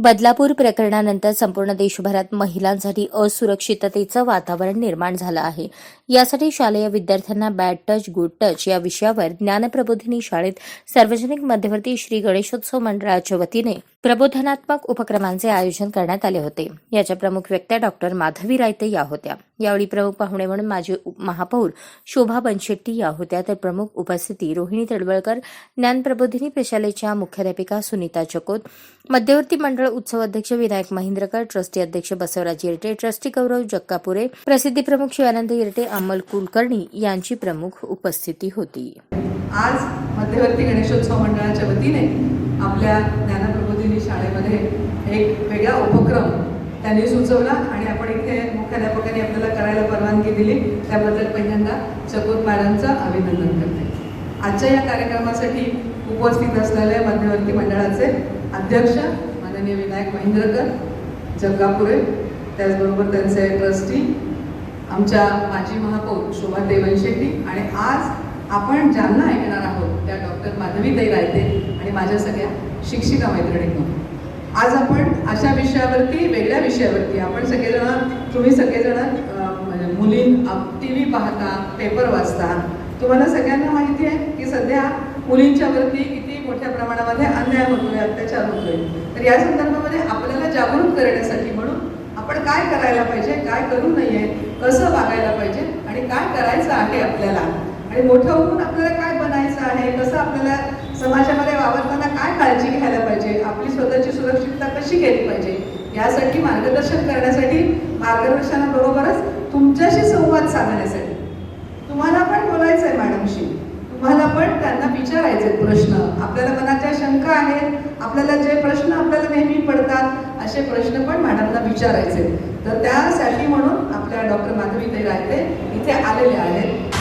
बदलापूर प्रकरणानंतर संपूर्ण देशभरात महिलांसाठी असुरक्षिततेचं वातावरण निर्माण झालं आहे. यासाठी शालेय विद्यार्थ्यांना बॅड टच गुड टच या विषयावर ज्ञानप्रबोधिनी शाळेत सार्वजनिक मध्यवर्ती श्री गणेशोत्सव मंडळाच्या वतीने प्रबोधनात्मक उपक्रमांचे आयोजन करण्यात आले होते. याच्या प्रमुख व्यक्त्या डॉक्टर माधवी रायते या होत्या. यावेळी प्रमुख पाहुणे म्हणून माजी महापौर शोभा बनशेट्टी या होत्या. तर प्रमुख उपस्थिती रोहिणी तडवळकर ज्ञानप्रबोधिनी प्रशालेच्या मुख्याध्यापिका सुनीता चकोत मध्यवर्ती मंडळ उत्सव अध्यक्ष विनायक महिंद्रकर ट्रस्टी अध्यक्ष बसवराज येरटे ट्रस्टी गौरव जक्कापुरे प्रसिद्धी प्रमुख शिवानंद येरटे अमल कुलकर्णी यांची प्रमुख उपस्थिती होती. आज मध्यवर्ती गणेशोत्सव मंडळाच्या वतीने आपल्या शाळेमध्ये एक वेगळा उपक्रम त्यांनी सुचवला आणि आपण इथे मुख्याध्यापकांनी आपल्याला करायला परवानगी दिली. त्याबद्दल पहिल्यांदा चकोर मॅडमचं अभिनंदन करते. आजच्या या कार्यक्रमासाठी उपस्थित असलेले मध्यवर्ती मंडळाचे अध्यक्ष माननीय विनायक महिंद्रकर जग्गापुरे त्याचबरोबर त्यांचे ट्रस्टी आमच्या माजी महापौर शोभा देवनशेट्टी आणि आज आपण ज्यांना ऐकणार आहोत त्या डॉक्टर माधवीताई रायते आणि माझ्या सगळ्या शिक्षिका मैत्रिणींना. आज आपण अशा विषयावरती वेगळ्या विषयावरती आपण सगळेजण तुम्ही सगळेजण म्हणजे मुली टी व्ही पाहता पेपर वाचता. तुम्हाला सगळ्यांना माहिती आहे की सध्या मुलींच्यावरती किती मोठ्या प्रमाणामध्ये अन्याय होतोय अत्याचार होतोय. तर या संदर्भामध्ये आपल्याला जागरूक करण्यासाठी म्हणून आपण काय करायला पाहिजे काय करू नये कसं वागायला पाहिजे आणि काय करायचं आहे आपल्याला? आणि मोठं होऊन आपल्याला काय बनायचं आहे कसं आपल्याला समाजामध्ये काळजी घ्यायला पाहिजे आपली स्वतःची सुरक्षितता कशी केली पाहिजे यासाठी मार्गदर्शन करण्यासाठी मार्गदर्शनाबरोबरच तुमच्याशी संवाद साधण्यासाठी. तुम्हाला पण बोलायचं आहे मॅडमशी. तुम्हाला पण त्यांना विचारायचे प्रश्न. आपल्याला मनाच्या शंका आहेत आपल्याला जे प्रश्न आपल्याला नेहमी पडतात असे प्रश्न पण मॅडमना विचारायचे तर त्यासाठी म्हणून आपल्या डॉक्टर माधवी ते राहते इथे आलेले आहेत.